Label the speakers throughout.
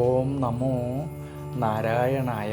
Speaker 1: ഓം നമോ നാരായണായ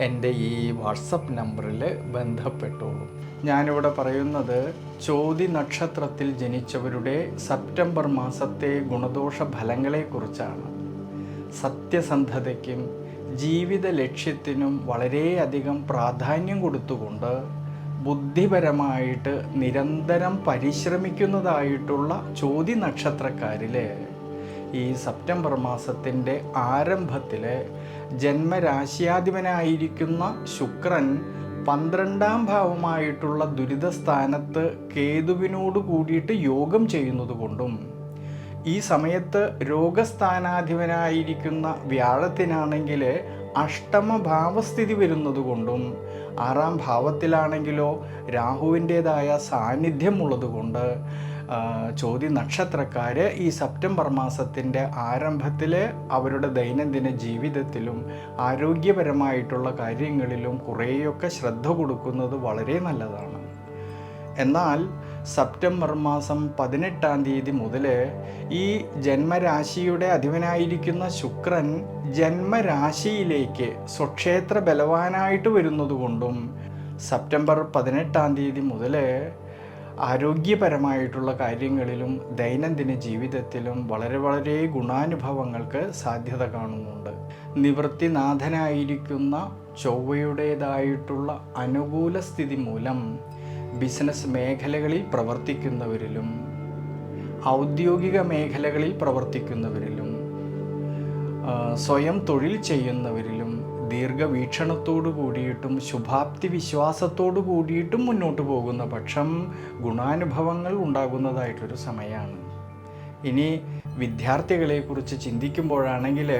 Speaker 1: എന്റെ ഈ വാട്സപ്പ് നമ്പറിൽ ബന്ധപ്പെട്ടോളൂ. ഞാനിവിടെ പറയുന്നത് ചോതി നക്ഷത്രത്തിൽ ജനിച്ചവരുടെ സെപ്റ്റംബർ മാസത്തെ ഗുണദോഷ ഫലങ്ങളെക്കുറിച്ചാണ്. സത്യസന്ധതയ്ക്കും ജീവിത ലക്ഷ്യത്തിനും വളരെയധികം പ്രാധാന്യം കൊടുത്തുകൊണ്ട് ബുദ്ധിപരമായിട്ട് നിരന്തരം പരിശ്രമിക്കുന്നതായിട്ടുള്ള ചോതി നക്ഷത്രക്കാരിൽ ഈ സെപ്റ്റംബർ മാസത്തിന്റെ ആരംഭത്തിൽ ജന്മരാശിയാധിപനായിരിക്കുന്ന ശുക്രൻ പന്ത്രണ്ടാം ഭാവമായിട്ടുള്ള ദുരിതസ്ഥാനത്ത് കേതുവിനോട് കൂടിയിട്ട് യോഗം ചെയ്യുന്നതുകൊണ്ടും ഈ സമയത്ത് രോഗസ്ഥാനാധിപനായിരിക്കുന്ന വ്യാഴത്തിനാണെങ്കിൽ അഷ്ടമ ഭാവസ്ഥിതി വരുന്നത് കൊണ്ടും ആറാം ഭാവത്തിലാണെങ്കിലോ രാഹുവിന്റേതായ സാന്നിധ്യമുള്ളത് കൊണ്ട് ചോദ്യ നക്ഷത്രക്കാർ ഈ സെപ്റ്റംബർ മാസത്തിന്റെ ആരംഭത്തിൽ അവരുടെ ദൈനംദിന ജീവിതത്തിലും ആരോഗ്യപരമായിട്ടുള്ള കാര്യങ്ങളിലും കുറേയൊക്കെ ശ്രദ്ധ കൊടുക്കുന്നത് വളരെ നല്ലതാണ്. എന്നാൽ സെപ്റ്റംബർ മാസം പതിനെട്ടാം തീയതി മുതൽ ഈ ജന്മരാശിയുടെ അധിപനായിരിക്കുന്ന ശുക്രൻ ജന്മരാശിയിലേക്ക് സ്വക്ഷേത്ര ബലവാനായിട്ട് വരുന്നതുകൊണ്ടും സെപ്റ്റംബർ പതിനെട്ടാം തീയതി മുതൽ ആരോഗ്യപരമായിട്ടുള്ള കാര്യങ്ങളിലും ദൈനംദിന ജീവിതത്തിലും വളരെ വളരെ ഗുണാനുഭവങ്ങൾക്ക് സാധ്യത കാണുന്നുണ്ട്. നിവൃത്തിനാഥനായിരിക്കുന്ന ചൊവ്വയുടേതായിട്ടുള്ള അനുകൂല സ്ഥിതി മൂലം ബിസിനസ് മേഖലകളിൽ പ്രവർത്തിക്കുന്നവരിലും ഔദ്യോഗിക മേഖലകളിൽ പ്രവർത്തിക്കുന്നവരിലും സ്വയം തൊഴിൽ ചെയ്യുന്നവരിലും ദീർഘവീക്ഷണത്തോടു കൂടിയിട്ടും ശുഭാപ്തി വിശ്വാസത്തോടു കൂടിയിട്ടും മുന്നോട്ട് പോകുന്ന പക്ഷം ഗുണാനുഭവങ്ങൾ ഉണ്ടാകുന്നതായിട്ടൊരു സമയമാണ് ഇനി വിദ്യാർത്ഥികളെക്കുറിച്ച് ചിന്തിക്കുമ്പോഴാണെങ്കിൽ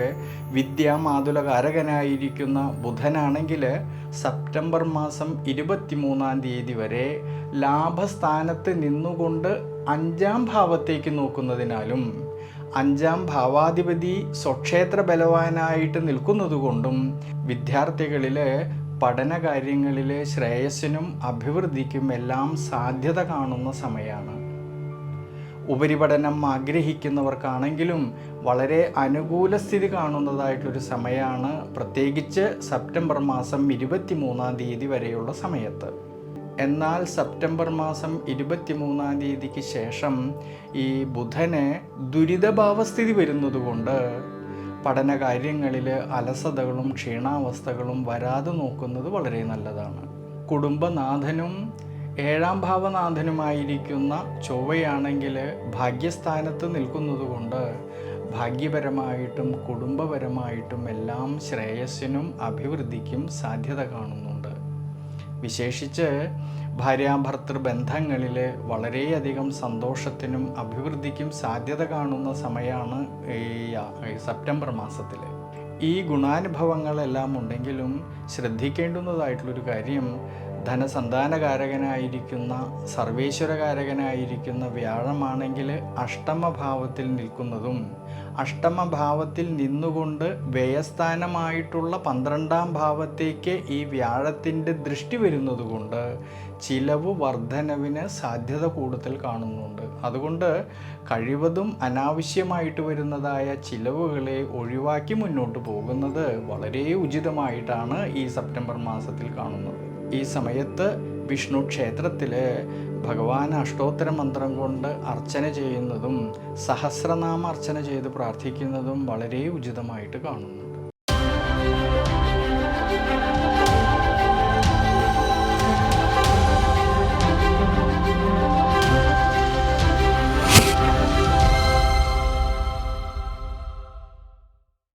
Speaker 1: വിദ്യാമാതുലകാരകനായിരിക്കുന്ന ബുധനാണെങ്കിൽ സെപ്റ്റംബർ മാസം ഇരുപത്തിമൂന്നാം തീയതി വരെ ലാഭസ്ഥാനത്ത് നിന്നുകൊണ്ട് അഞ്ചാം ഭാവത്തേക്ക് നോക്കുന്നതിനാലും അഞ്ചാം ഭാവാധിപതി സ്വക്ഷേത്ര ബലവാനായിട്ട് നിൽക്കുന്നതുകൊണ്ടും വിദ്യാർത്ഥികളിൽ പഠന കാര്യങ്ങളിൽ ശ്രേയസ്സിനും അഭിവൃദ്ധിക്കും എല്ലാം സാധ്യത കാണുന്ന സമയമാണ് ഉപരിപഠനം ആഗ്രഹിക്കുന്നവർക്കാണെങ്കിലും വളരെ അനുകൂല സ്ഥിതി കാണുന്നതായിട്ടൊരു സമയമാണ് പ്രത്യേകിച്ച് സെപ്റ്റംബർ മാസം ഇരുപത്തി മൂന്നാം തീയതി വരെയുള്ള സമയത്ത്. എന്നാൽ സെപ്റ്റംബർ മാസം ഇരുപത്തി മൂന്നാം തീയതിക്ക് ശേഷം ഈ ബുധന് ദുരിതഭാവസ്ഥിതി വരുന്നതുകൊണ്ട് പഠനകാര്യങ്ങളിൽ അലസതകളും ക്ഷീണാവസ്ഥകളും വരാതെ നോക്കുന്നത് വളരെ നല്ലതാണ്. കുടുംബനാഥനും ഏഴാം ഭാവനാഥനുമായിരിക്കുന്ന ചൊവ്വയാണെങ്കിൽ ഭാഗ്യസ്ഥാനത്ത് നിൽക്കുന്നതുകൊണ്ട് ഭാഗ്യപരമായിട്ടും കുടുംബപരമായിട്ടും എല്ലാം ശ്രേയസ്സിനും അഭിവൃദ്ധിക്കും സാധ്യത കാണുന്നുണ്ട് വിശേഷിച്ച് ഭാര്യാഭർത്തൃ ബന്ധങ്ങളിൽ വളരെയധികം സന്തോഷത്തിനും അഭിവൃദ്ധിക്കും സാധ്യത കാണുന്ന സമയമാണ് ഈ സെപ്റ്റംബർ മാസത്തിൽ ഈ ഗുണാനുഭവങ്ങളെല്ലാം ഉണ്ടെങ്കിലും ശ്രദ്ധിക്കേണ്ടുന്നതായിട്ടുള്ളൊരു കാര്യം ധനസന്താനകാരകനായിരിക്കുന്ന സർവേശ്വരകാരകനായിരിക്കുന്ന വ്യാഴമാണെങ്കിൽ അഷ്ടമഭാവത്തിൽ നിൽക്കുന്നതും അഷ്ടമഭാവത്തിൽ നിന്നുകൊണ്ട് വ്യയസ്ഥാനമായിട്ടുള്ള പന്ത്രണ്ടാം ഭാവത്തേക്ക് ഈ വ്യാഴത്തിന്റെ ദൃഷ്ടി വരുന്നതുകൊണ്ട് ചിലവ് വർധനവിന് സാധ്യത കൂടുതൽ കാണുന്നുണ്ട്. അതുകൊണ്ട് കഴിവതും അനാവശ്യമായിട്ട് വരുന്നതായ ചിലവുകളെ ഒഴിവാക്കി മുന്നോട്ട് പോകുന്നത് വളരെ ഉചിതമായിട്ടാണ് ഈ സെപ്റ്റംബർ മാസത്തിൽ കാണുന്നത്. ഈ സമയത്ത് വിഷ്ണു ക്ഷേത്രത്തിൽ ഭഗവാൻ അഷ്ടോത്തര മന്ത്രം കൊണ്ട് അർച്ചന ചെയ്യുന്നതും സഹസ്രനാമ അർച്ചന ചെയ്ത് പ്രാർത്ഥിക്കുന്നതും വളരെ ഉചിതമായിട്ട് കാണുന്നു.